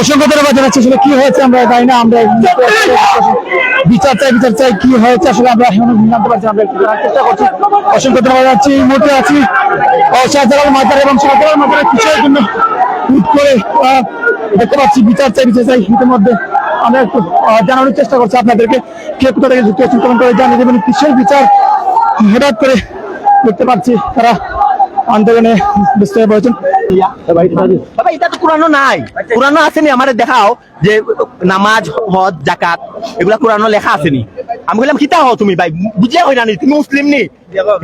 অসংখ্য ধন্যবাদ জানাচ্ছি। আসলে কি হয়েছে আমরা জানি না, আমরা বিচার চাই বিচার চাই কি হয়েছে, আসলে আমরা জানতে পারছি, আমরা চেষ্টা করছি। অসংখ্য ধন্যবাদ জানাচ্ছি, এই মুহূর্তে আছি শাহজালাল মাজার এবং শাহজালাল মাজারের কিসের জন্য হুট করে দেখতে পাচ্ছি, বিচার চাই বিচার চাই, ইতিমধ্যে আমরা একটু জানানোর চেষ্টা করছি আপনাদেরকে। কে কোথা থেকে যুক্ত আছেন কমেন্ট করে জানিয়ে দেবেন, কিসের বিচার হঠাৎ করে দেখতে পাচ্ছি তারা। আন্দোলনে হয়ে বাবা, এটা তো কোরআনও নাই। কোরআনও আসেনি, আমার দেখাও যে নামাজ, হজ জাকাত এগুলা কোরআনও লেখা আসেনি। আমি বললাম, কিতা হও তুমি ভাই? বুঝিয়া হয় না, তুমি মুসলিম নি?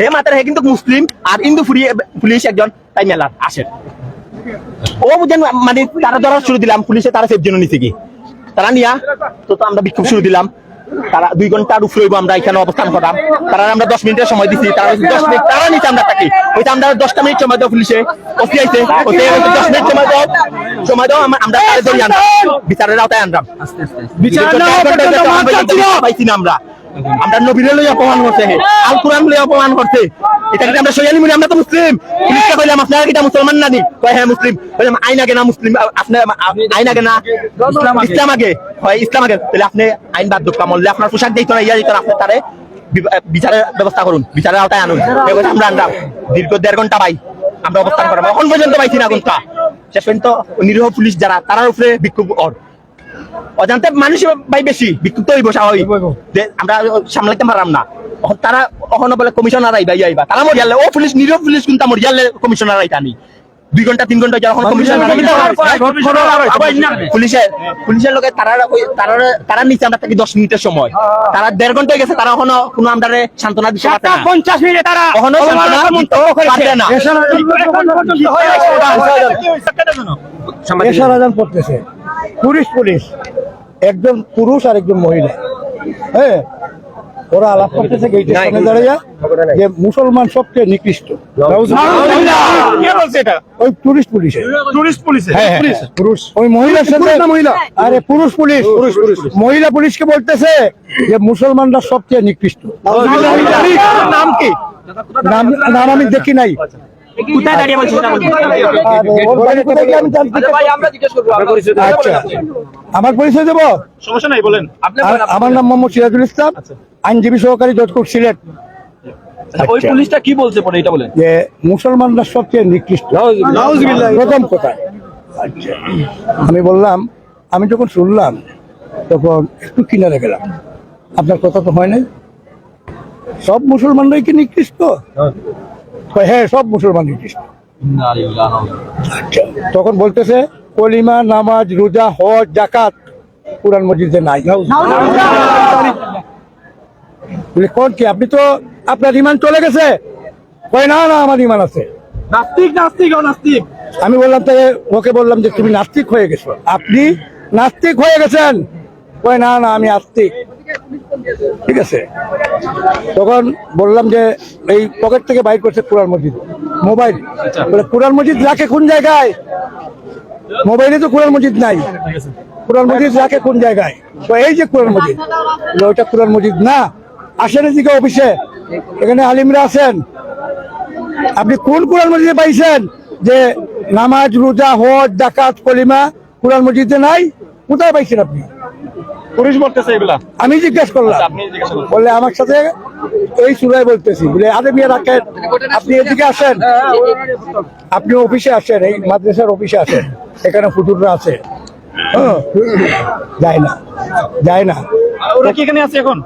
হে মাতার, হে কিন্তু মুসলিম, আর ইন্দু ফুরি পুলিশ একজন, তাই মেলার আসেন ও বুঝেন মানে তারা ধরার শুরু দিলাম, পুলিশে তারা সেফ জন্য নিছে কি? তারা নিয়া তো আমরা বিক্ষোভ শুরু দিলাম। তারা দুই ঘণ্টার উপরে আমরা এখানে অবস্থান করলাম তারা আমরা দশ মিনিটের সময় দিছি তারা দশ মিনিট তারা নিচে আমরা থাকি। ওই আমরা দশটা মিনিট সময় দেওয়া পুলিশে। ওসি আইসে ওসি দশ মিনিট সময় দেওয়া সময় দেওয়া আমরা তারা ধরি আনলাম। বিচারের আওতায় আনলাম। পাইছি না আমরা। আমরা নবীরে লই অপমান করছে আল কোরআন লই অপমান করছে। এটা আমরা সয়ালি মুনি আমরা তো মুসলিম। পুলিশকে কইলাম আপনারা কিটা মুসলমান নানি? কয় হ্যাঁ মুসলিম। কইলাম আইন আগে না মুসলিম আপনি আইন আগে না ইসলাম আগে। হয় ইসলাম আগে। তাহলে আপনি আইন বাদ আপনার পোশাক দিত না ইয়া দিত না আপনি তারে বিচারের ব্যবস্থা করুন বিচারের আওতায় আনুন। আমরা আনলাম দীর্ঘ দেড় ঘণ্টা আমরা অবস্থান করলাম এখন পর্যন্ত পাইছি না ঘণ্টা। শেষ পর্যন্ত নিরীহ পুলিশ যারা তারার উপরে বিক্ষোভ অর অজান্তে মানুষ ভাই বেশি বিক্ষুব্ধ হইব স্বাভাবিক। আমরা সামলাইতে পারলাম না। তারা অহনো বলে কমিশনার আইবা ইয়া আইবা তারা মরিয়ালে ও পুলিশ নিরীহ পুলিশ কিন্তু মরিয়ালে কমিশনার আইতা নি। দুই ঘণ্টা তিন ঘণ্টা যখন কমিশনার পুলিশের পুলিশের লোকে তারা তারা তারা নিচে আমরা থাকি দশ মিনিটের সময়। তারা দেড় ঘণ্টা গেছে তারা এখনও কোনো আমরা সান্ত্বনা দিতে পারছে না। পঞ্চাশ মিনিটে তারা সান্ত্বনা না। পড়তেছে পুলিশ পুলিশ একজন পুরুষ আর একজন মহিলা। হ্যাঁ ওরা আলাপ করতেছে গেটের সামনে দাঁড়িয়ে যে মুসলমান সবচেয়ে নিকৃষ্ট। ওই টুরিস্ট পুলিশে। টুরিস্ট পুলিশে? হ্যাঁ, হ্যাঁ, হ্যাঁ, পুরুষ। ওই মহিলার সাথে মহিলা? আরে পুরুষ পুলিশ। পুরুষ পুলিশ মহিলা পুলিশকে বলতেছে যে মুসলমানরা সবচেয়ে নিকৃষ্ট। নাম কি? নাম আমি দেখি নাই। জানতে আচ্ছা আমার পরিচয় দেবো? সমস্যা নাই বলেন। আমার নাম মোহাম্মদ সিরাজুল ইসলাম। আইনজীবী সহকারী জজকোট সিলেট ওই পুলিশটা কি বলছে পরে এটা বলেন? যে মুসলমানরা সবচেয়ে নিকৃষ্ট। প্রথম কথা। আচ্ছা। আমি বললাম আমি যখন শুনলাম তখন একটু কিনারে গেলাম। আপনার কথা তো হয় নাই। সব মুসলমানরাই কি নিকৃষ্ট? কয়, হ্যাঁ সব মুসলমান নিকৃষ্ট। আচ্ছা। তখন বলতেছে কলিমা নামাজ রোজা হজ জাকাত কোরআন মসজিদে নাই। বলে কোন কি? আপনি তো আপনার ইমান চলে গেছে? কয় না না আমার ইমান আছে। নাস্তিক নাস্তিক নাস্তিক আমি বললাম তাকে ওকে বললাম যে তুমি নাস্তিক হয়ে গেছো। আপনি নাস্তিক হয়ে গেছেন? কয় না না আমি আস্তিক। ঠিক আছে। তখন বললাম যে এই পকেট থেকে বাইর করছে কোরআন মসজিদ। মোবাইল। বলে কোরআন মসজিদ রাখে কোন জায়গায়? মোবাইলে তো কোরআন মসজিদ নাই। কোরআন মসজিদ রাখে কোন জায়গায়? তো এই যে কোরআন মসজিদ। ওইটা কোরআন মসজিদ না। আসেন এদিকে অফিসে। এখানে আলিমরা আছেন। আপনি কোন কোরআন মসজিদে পাইছেন? যে নামাজ রোজা হজ ডাকাত কলিমা কোরআন মসজিদে নাই? কোথায় পাইছেন আপনি? পুলিশ বলতেছে এগুলা। আমি জিজ্ঞেস করলাম। আচ্ছা। বললে আমার সাথে এই সুরাই বলতেছি। বলে আরে মিয়া রাখেন আপনি এদিকে আসেন। আপনি অফিসে আসেন এই মাদ্রাসার অফিসে আসেন। এখানে ফুটুররা আছে। হ্যাঁ, যায় না। যায় না। ওরা কি এখানে আছে এখন?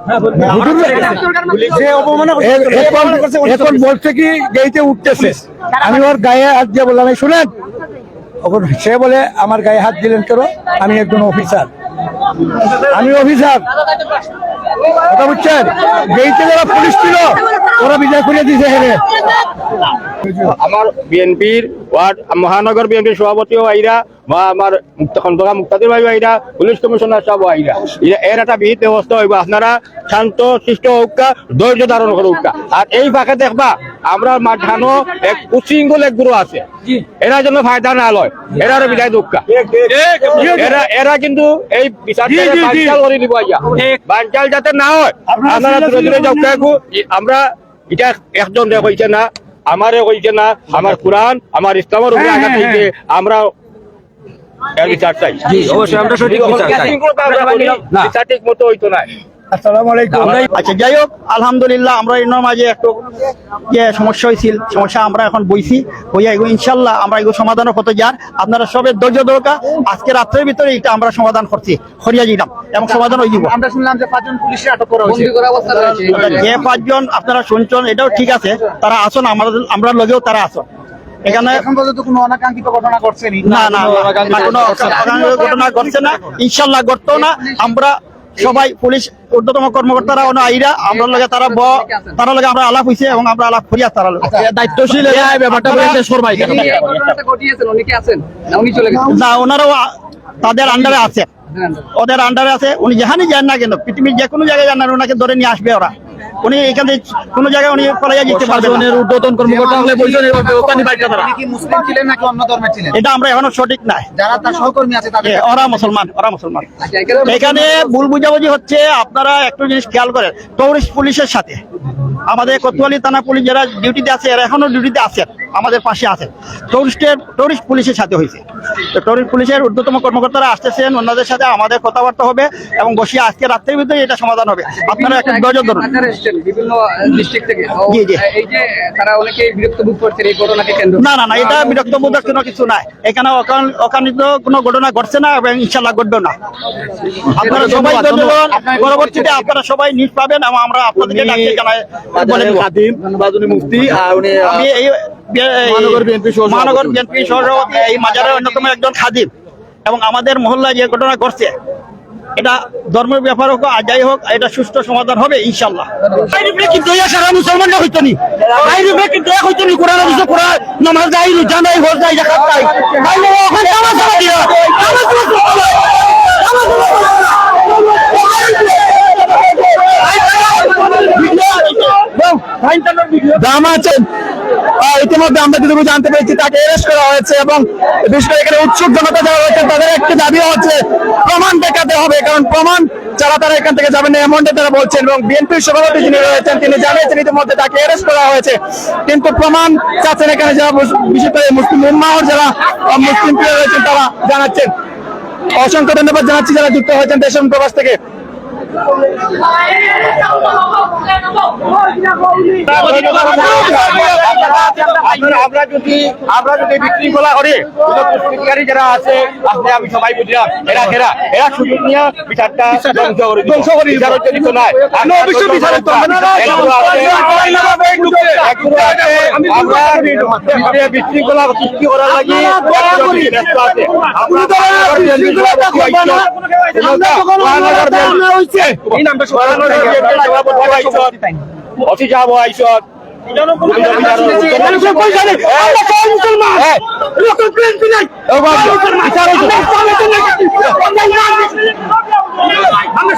এখন বলছে। কি গেইতে উঠতেছে। আমি ওর গায়ে হাত দিয়ে বললাম শুনেন। সে বলে আমার গায়ে হাত দিলেন কেন? আমি একজন অফিসার। আমি অফিসার। কথা বুঝছেন? গেইতে যারা পুলিশ ছিল ওরা বিজয় করে দিয়েছে হেরে আমার বিএনপির ওয়ার্ড মহানগর বিএনপির সভাপতি আইরা বা আমার খন্দকা মুক্তাদির ভাই আইরা পুলিশ কমিশনার সব আইরা। এর একটা বিহিত ব্যবস্থা হইব। আপনারা শান্ত শিষ্ট হোকা ধৈর্য ধারণ করুকা আর এই ফাঁকে দেখবা আমরা মাঝখানো এক উশৃঙ্খল এক গুরু আছে। এরা যেন ফায়দা না লয় এরা বিদায় দুঃখা এরা এরা কিন্তু এই বিচার বানচাল করে দিব আইয়া। বানচাল যাতে না হয় আপনারা আমরা এটা একজন দেখ হইছে না। আমারে হইছে না? আমার কোরআন আমার ইসলামের উপরে আঘাত হইছে আমরা এর বিচার চাই। জি অবশ্যই আমরা সঠিক বিচার চাই। না। সঠিক ঠিক মতো হইতো না। আচ্ছা যাই হোক আলহামদুলিল্লাহ আমরা এর মাঝে একটু যে সমস্যা হয়েছিল সমস্যা আমরা এখন বইছি এগুলো ইনশাল্লাহ আমরা এগুলো সমাধানের পথে যার। আপনারা সবের ধৈর্য দরকার আজকে রাত্রের ভিতরে এটা আমরা সমাধান করছি। হরিয়া দিলাম এবং সমাধান হয়ে দিব আমরা শুনলাম যে পাঁচজন পুলিশে আটক করা হয়েছে। যে পাঁচজন আপনারা শুনছেন এটাও ঠিক আছে তারা আসুন আমাদের আমরা লগেও তারা আসুন। এখানে এখন পর্যন্ত কোনো অনাকাঙ্ক্ষিত ঘটনা ঘটছেনি না? না না, কোনো ঘটনা ঘটছে না। ইনশাল্লাহ ঘটতো না। আমরা সবাই পুলিশ ঊর্ধ্বতম কর্মকর্তারা অন্য আইরা আমরা লগে তারা ব তারা লগে আমরা আলাপ হইছে এবং আমরা আলাপ করিয়া তারা লগে দায়িত্বশীল ব্যাপারটা কেন? না ওনারাও ওনারও তাদের আন্ডারে আছে। ওদের আন্ডারে আছে। উনি যেখানে যান না কেন পৃথিবীর যে কোনো জায়গায় যান না ওনাকে ধরে নিয়ে আসবে ওরা। উনি এখানে কোনো জায়গায় উনি পলাইয়া যেতে পারবেন না। উদ্বোধন কর্মকর্তা হলে বলছেন তারা কি মুসলিম ছিলেন নাকি অন্য ধর্মের ছিলেন? এটা আমরা এখনও সঠিক নাই। যারা তার সহকর্মী আছে তাদের ওরা মুসলমান ওরা মুসলমান। এখানে ভুল বুঝাবুঝি হচ্ছে আপনারা একটু জিনিস খেয়াল করেন টুরিস্ট পুলিশের সাথে। আমাদের কোতোয়ালি থানা পুলিশ যারা ডিউটিতে আছে এরা এখনও ডিউটিতে আছে আমাদের পাশে আছে। টুরিস্টের টুরিস্ট পুলিশের সাথে হয়েছে। তো টুরিস্ট পুলিশের ঊর্ধ্বতম কর্মকর্তারা আসতেছেন ওনাদের সাথে আমাদের কথাবার্তা হবে এবং বসে আজকে রাত্রের ভিতরে এটা সমাধান হবে। আপনারা একটু ধৈর্য ধরুন। বিভিন্ন ডিস্ট্রিক্ট থেকে। জি, জি। এই যে তারা অনেকে বিরক্ত বোধ করছেন এই ঘটনাকে কেন্দ্র না না না এটা বিরক্তবোধক কোনো কিছু নাই। এখানে অকান- অকানিত কোনো ঘটনা ঘটছে না এবং ইনশাল্লাহ ঘটবে না। আপনারা সবাই পরবর্তীতে আপনারা সবাই নিউজ পাবেন এবং আমরা আপনাদেরকে ডাকতে জানাই বাজুনি মুফতি আর উনি আমি এই মহানগর সহ মহানগর বিএনপি সহসভাপতি। এই মাজারের অন্যতম একজন খাদিম এবং আমাদের মহল্লায় যে ঘটনা ঘটছে এটা ধর্মের ব্যাপার হোক আর যাই হোক এটা সুষ্ঠু সমাধান হবে ইনশাল্লাহ কিন্তু সারা মুসলমানরা হইতো নি? কিন্তু হইতো নি? কোরআন কোরআন নামাজ যাই জানাই হল যাই জাকাত যাই ওখানে নামাজ পড়া দিয়া নামাজ দাম আছেন ইতিমধ্যে আমরা জানতে পেরেছি, তাকে অ্যারেস্ট করা হয়েছে এবং বিশেষ করে এখানে উৎসুক জনতা যারা রয়েছে, তাদের একটি দাবি হচ্ছে প্রমাণ দেখাতে হবে, কারণ প্রমাণ যারা তারা এখান থেকে যাবেন এমনটা তারা বলছেন এবং বিএনপির সভাপতি যিনি রয়েছেন, তিনি জানিয়েছেন ইতিমধ্যে তাকে অ্যারেস্ট করা হয়েছে। কিন্তু প্রমাণ চাচ্ছেন এখানে যারা বিশেষ করে মুসলিম উম্মাহর যারা মুসলিম প্রিয় রয়েছেন, তারা জানাচ্ছেন। অসংখ্য ধন্যবাদ জানাচ্ছি যারা যুক্ত হয়েছেন দেশ প্রবাস থেকে। আমরা যদি আমরা যদি বিশৃঙ্খলা করি কোনো দুষ্কৃতিকারী যারা আছে আপনি আমি সবাই বুঝলাম এরা এরা এরা সুযোগ নিয়ে বিচারটা ধ্বংস করে দিল। বিচার হচ্ছে দিত নয়। আমরা একগুলো আছে- একগুলো আমরা যে বিশৃঙ্খলা সৃষ্টি করার লাগি ব্যস্ত আছে। আমরা মহানগর বিএনপির সভাপতি আইসন।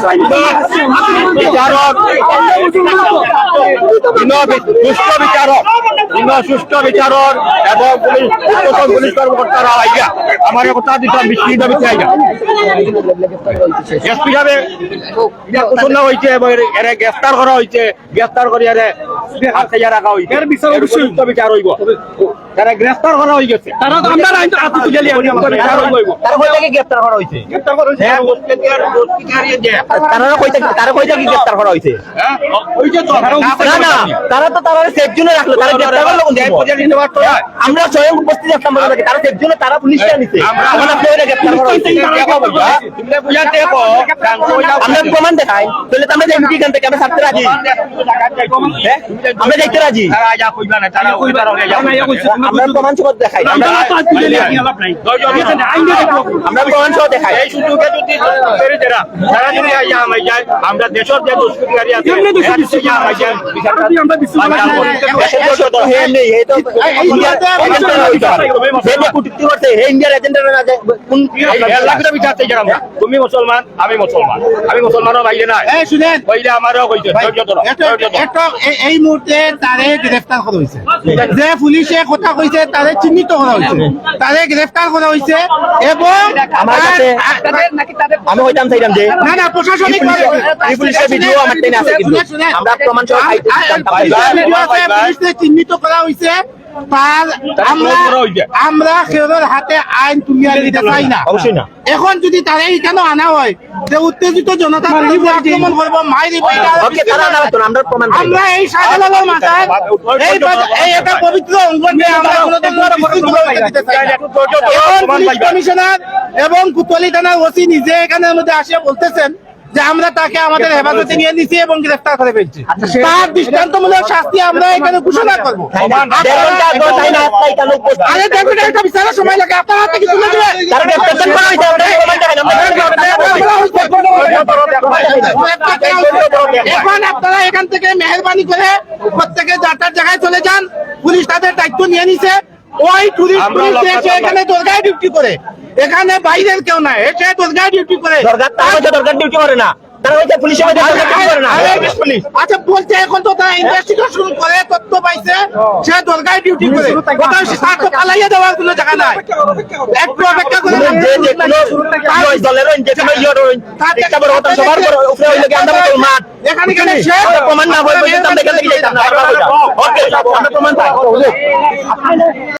আইসন। বিচারক সুষ্ঠু বিচারক এবং পুলিশ পুলিশ কর্মকর্তারা আইয়া আমার কথা দিতাম বিস্তৃত বিচার এসপি সাহেব ঘোষণা হয়েছে এবং এর গ্রেফতার করা হয়েছে গ্রেফতার এর রাখা হয়েছে বিচার হইব তারা গ্রেফতার করা হয়ে গেছে। তারা আমরা আইন হাতে তুলে নিয়ে হইব তারা কই থেকে গ্রেফতার করা হয়েছে? গ্রেফতার করা হয়েছে হ্যাঁ। যে তারা কই থেকে তারা কই থেকে গ্রেফতার করা হ্যাঁ ওই যে তো না না তারা তো তারা সেফ জোনে রাখল তারা গ্রেফতার করল কোন দিন? আমরা স্বয়ং উপস্থিত আসলাম বলে নাকি তারা সেফ জোনে তারা পুলিশকে নিছে আমরা- আমরা ফ্লোরে গ্রেফতার করা হয়েছে। আমরা প্রমাণ দেখাই তাহলে তো আমরা দেখি এখান থেকে আমরা ছাড়তে রাজি। হ্যাঁ? আমরা দেখতে রাজি। আমরা প্রমাণ সহ দেখাই আমরা আমরা প্রমাণ সহ দেখাই আমরা দেশের যে দুষ্কৃতিকারী আছে দেশের যে যত হে নেই, হে তো ইন্ডিয়ার এজেন্টরা হইতে হে যে যে- কোন তুমি মুসলমান আমি মুসলমান আমি মুসলমানের বাইরে না বাইরে আমারও ধরো। এই মুহূর্তে তারে গ্রেফতার করা হয়েছে যে পুলিশে কথা কইছে তাদের চিহ্নিত করা হয়েছে তাদের গ্রেফতার করা হয়েছে এবং আমার কাছে আমি হইতাম চাইলাম যে না না প্রশাসনিক পুলিশের ভিডিও আমার টেনে আছে কিন্তু। আমরা প্রমাণ সহ চিহ্নিত করা হয়েছে আমরা হাতে আইন তুলিয়া দিতে চাই না। অবশ্যই না। এখন যদি তারা এখানে আনা হয় যে উত্তেজিত জনতা আক্রমণ করব মাইরি ওকে তারা না তো আমরা প্রমাণ পাই আমরা এই শাহজালালের মাথায় এই একটা পবিত্র অঙ্গনকে আমরা। এখন পুলিশ কমিশনার এবং কুতলি থানার ওসি নিজে এখানের মধ্যে আসিয়া বলতেছেন যে আমরা তাকে আমাদের হেফাজতে নিয়ে নিছি এবং গ্রেফতার করে ফেলছি। তার দৃষ্টান্তমূলক শাস্তি আমরা এখানে ঘোষণা করব। আরে একটা বিচারের সময় লাগে। আপনারা হাতে কিছু এখন আপনারা এখান থেকে মেহরবানি করে প্রত্যেকে যাতার জায়গায় চলে যান পুলিশ তাদের দায়িত্ব নিয়ে নিছে। ওই টুরিস্ট পুলিশ এখানে দরগায় ডিউটি করে। এখানে বাইরের কেউ নাই। এসে দরগায় ডিউটি করে। দরকার তার দরকার ডিউটি করে না। তারা হচ্ছে পুলিশের মধ্যে দরকার ডিউটি করে না। আচ্ছা বলছে এখন তো তারা ইনভেস্টিগেশন করে তথ্য পাইছে সে দরগায় ডিউটি করে। কোথাও সে পালাইয়া দেওয়ার কোনো জায়গা নাই। একটু অপেক্ষা করে। যে যে কোনো দলের যে কোনো ইয়ের চেষ্টা বড় হতাম সবার বড় উপরে হইলে কি আমরা মুসলমান এখানে এখানে শেষ প্রমাণ না হয়ে পর্যন্ত আমরা এখান থেকে যাইতাম না ওকে আমরা প্রমাণ পাই।